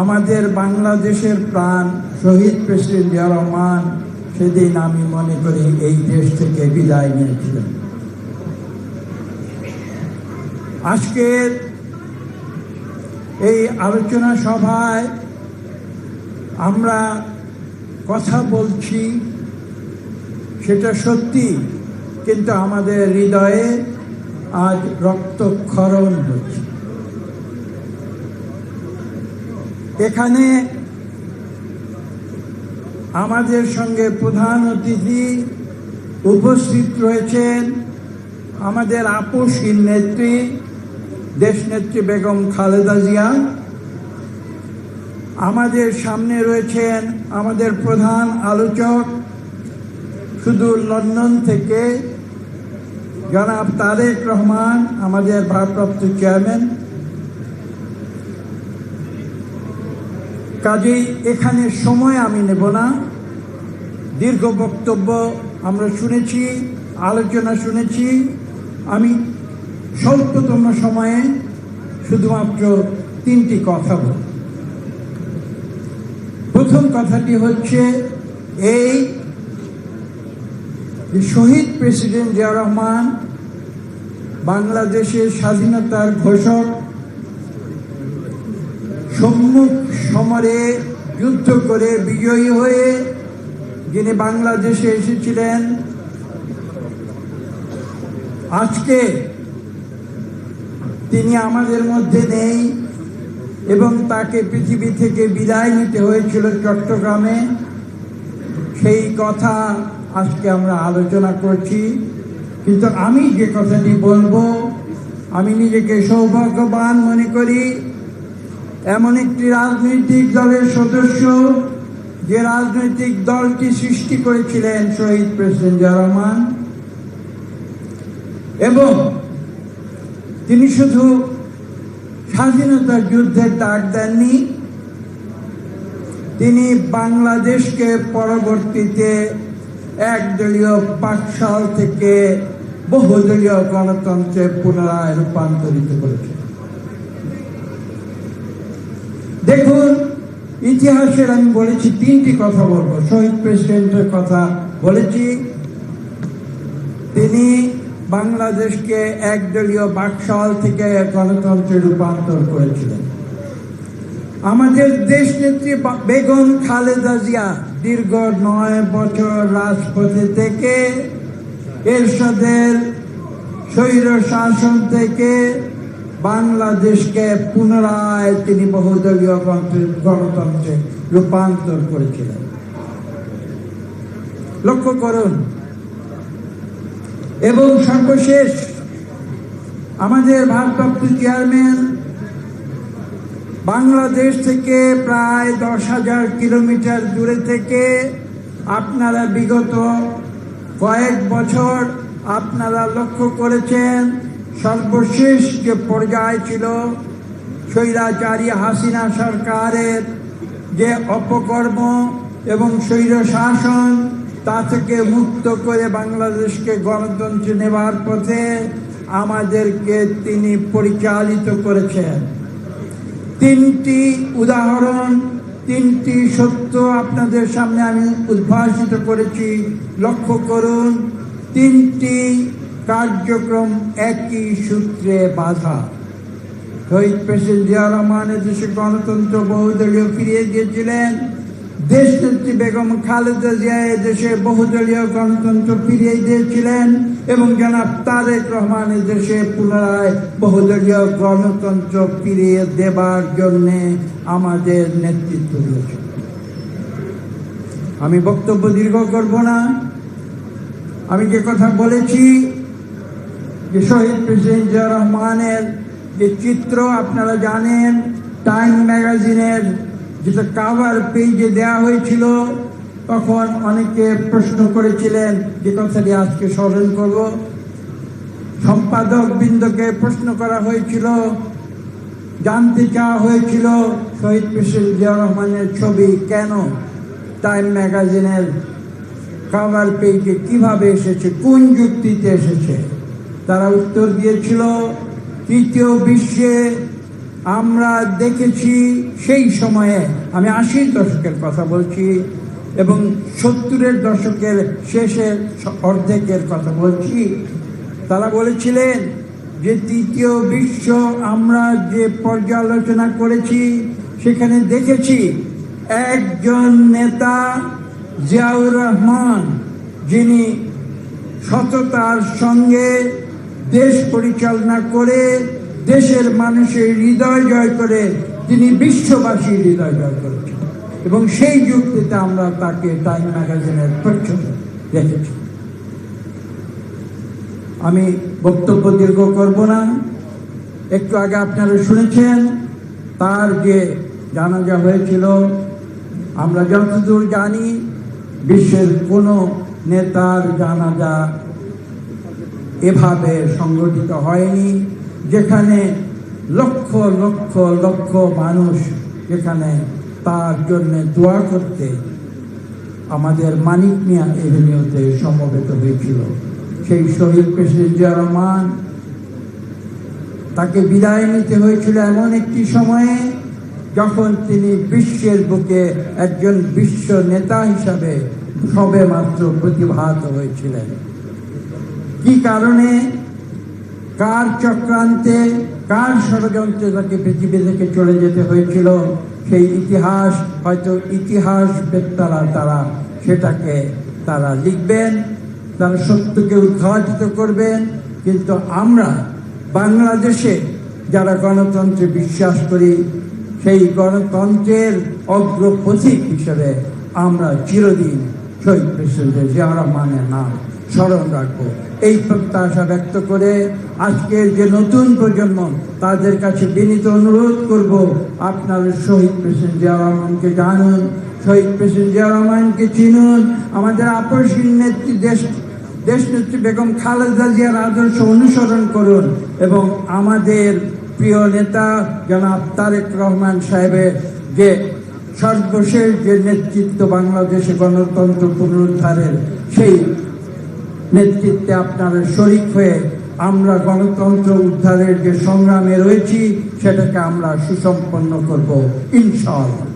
আমাদের বাংলাদেশের প্রাণ শহীদ প্রেসিডেন্ট জিয়া রহমান সেদিন আমি মনে করি এই দেশ থেকে বিদায় নিয়েছিলেন। আজকের এই আলোচনা সভায় আমরা কথা বলছি, সেটা সত্যি, কিন্তু আমাদের হৃদয়ে আজ রক্তক্ষরণ হচ্ছে। এখানে আমাদের সঙ্গে প্রধান অতিথি উপস্থিত রয়েছেন আমাদের আপসহীন নেত্রী, দেশনেত্রী বেগম খালেদা জিয়া। আমাদের সামনে রয়েছেন আমাদের প্রধান আলোচক শুধু লন্ডন থেকে জনাব তারেক রহমান, আমাদের ভারপ্রাপ্ত চেয়ারম্যান। কাজেই এখানে সময় আমি নেব না। দীর্ঘ বক্তব্য আমরা শুনেছি, আলোচনা শুনেছি। আমি স্বল্পতম সময়ে শুধুমাত্র তিনটি কথা বলব। প্রথম কথাটি হচ্ছে এই শহীদ প্রেসিডেন্ট জিয়া রহমান বাংলাদেশের স্বাধীনতার ঘোষক সম্মুখ সমরে যুদ্ধ করে বিজয়ী হয়ে যিনি বাংলাদেশে এসেছিলেন, আজকে তিনি আমাদের মধ্যে নেই এবং তাকে পৃথিবী থেকে বিদায় নিতে হয়েছিল চট্টগ্রামে। সেই কথা আজকে আমরা আলোচনা করছি। কিন্তু আমি যে কথাটি বলব, আমি নিজেকে সৌভাগ্যবান মনে করি। এমন একটি রাজনৈতিক দলের সদস্য যে রাজনৈতিক দলটি সৃষ্টি করেছিলেন শহীদ প্রেসিডেন্ট জিয়া এবং তিনি শুধু স্বাধীনতা যুদ্ধের ডাক দেননি, তিনি বাংলাদেশকে পরবর্তীতে একদলীয় পাঠশাল থেকে বহুদলীয় গণতন্ত্রে পুনরায় রূপান্তরিত করেছেন। দেখুন, ইতিহাসের আমি বলেছি তিনটি কথা বলব। শহীদ প্রেসিডেন্টের কথা বলেছি। তিনি বাংলাদেশকে একদলীয় বাকশাল থেকে গণতন্ত্রে রূপান্তর করেছিলেন। আমাদের দেশ নেত্রী বেগম খালেদা জিয়া দীর্ঘ নয় বছর রাজপথে থেকে এরশাদের স্বৈর শাসন থেকে বাংলাদেশকে পুনরায় তিনি বহুদলীয় গণতন্ত্রে- রূপান্তর করেছিলেন। লক্ষ্য করুন, এবং সর্বশেষ আমাদের ভারপ্রাপ্ত চেয়ারম্যান, বাংলাদেশ থেকে প্রায় দশ হাজার কিলোমিটার দূরে থেকে আপনারা বিগত কয়েক বছর আপনারা লক্ষ্য করেছেন সর্বশেষ যে পর্যায় ছিল স্বৈরাচারী হাসিনা সরকারের যে অপকর্ম এবং স্বৈর শাসন, তা থেকে মুক্ত করে বাংলাদেশকে গণতন্ত্রে নেবার পথে আমাদেরকে তিনি পরিচালিত করেছেন। তিনটি উদাহরণ, তিনটি সত্য আপনাদের সামনে আমি উদ্ভাসিত করেছি। লক্ষ্য করুন, তিনটি কার্যক্রম একই সূত্রে বাধা। শহীদ প্রেসিডেন্ট জিয়া রহমান দেশে গণতন্ত্র বহুদলীয় ফিরিয়ে দিয়েছিলেন। দেশ নেত্রী বেগম খালেদা জিয়া দেশে বহুদলীয় গণতন্ত্র ফিরিয়ে দিয়েছিলেন এবং জনাব তারেক রহমান দেশে পুনরায় বহুদলীয় গণতন্ত্র ফিরিয়ে দেবার জন্যে আমাদের নেতৃত্ব দিয়েছে আমি বক্তব্য দীর্ঘ করব না। আমি যে কথা বলেছি যে শহীদ প্রেসিডেন্ট জিয়া রহমানের যে চিত্র আপনারা জানেন, টাইম ম্যাগাজিনের যেটা কাভার পেজে দেওয়া হয়েছিল, তখন অনেকে প্রশ্ন করেছিলেন যে কথাটি আজকে স্মরণ করব। সম্পাদক বৃন্দকে প্রশ্ন করা হয়েছিল, জানতে চাওয়া হয়েছিল, শহীদ প্রেসিডেন্ট জিয়া রহমানের ছবি কেন টাইম ম্যাগাজিনের কাভার পেজে কীভাবে এসেছে, কোন যুক্তিতে এসেছে? তারা উত্তর দিয়েছিল, তৃতীয় বিশ্বে আমরা দেখেছি সেই সময়ে, আমি আশির দশকের কথা বলছি, এবং সত্তরের দশকের শেষের অর্ধেকের কথা বলছি। তারা বলেছিলেন যে, তৃতীয় বিশ্ব আমরা যে পর্যালোচনা করেছি, সেখানে দেখেছি একজন নেতা জিয়াউর রহমান, যিনি সততার সঙ্গে দেশ পরিচালনা করে, দেশের মানুষের হৃদয় জয় করে, তিনি বিশ্ববাসীর হৃদয় জয় করেছেন। এবং সেই যুক্তিতে আমরা তাকে টাইম ম্যাগাজিনের প্রচ্ছন্ন দেখেছি। আমি বক্তব্য দীর্ঘ করব না। একটু আগে আপনারা শুনেছেন, তার যে জানাজা হয়েছিল, আমরা যতদূর জানি, বিশ্বের কোনো নেতার জানাজা এভাবে সংগঠিত হয়নি। যেখানে লক্ষ লক্ষ লক্ষ মানুষ যেখানে তার জন্য দোয়া করতে আমাদের মানিক মিয়া এভিনিউতে সমবেত হয়েছিল। সেই শহীদ প্রেসিডেন্ট জিয়া রহমান তাকে বিদায় নিতে হয়েছিল এমন একটি সময়ে যখন তিনি বিশ্বের বুকে একজন বিশ্ব নেতা হিসাবে সবে মাত্র প্রতিভাত হয়েছিলেন। কি কারণে? কার চক্রান্তে, কার ষড়যন্ত্রে তাকে পৃথিবী থেকে চলে যেতে হয়েছিল? সেই ইতিহাস, হয়তো ইতিহাস বেত্তারা তারা সেটাকে তারা লিখবেন, তারা সত্যকে উদ্ঘাটিত করবেন। কিন্তু আমরা বাংলাদেশে যারা গণতন্ত্রে বিশ্বাস করি, সেই গণতন্ত্রের অগ্রপথিক হিসেবে আমরা চিরদিন শহীদ প্রেসিডেন্ট জিয়া রহমানের নাম স্মরণ রাখব। এই প্রত্যাশা ব্যক্ত করে আজকের যে নতুন প্রজন্ম, তাদের কাছে বিনীত অনুরোধ করব, আপনারা শহীদ প্রেসিডেন্ট জিয়া রহমানকে জানুন, শহীদ প্রেসিডেন্ট জিয়া রহমানকে চিনুন। আমাদের আপসীন নেত্রী দেশ দেশনেত্রী বেগম খালেদা জিয়ার আদর্শ অনুসরণ করুন এবং আমাদের প্রিয় নেতা জনাব তারেক রহমান সাহেবের যে সর্বশেষ যে নেতৃত্ব বাংলাদেশে গণতন্ত্র পুনরুদ্ধারের, সেই নেতৃত্বে আপনারা শরিক হয়ে আমরা গণতন্ত্র উদ্ধারের যে সংগ্রামে রয়েছি, সেটাকে আমরা সুসম্পন্ন করব, ইনশাআল্লাহ।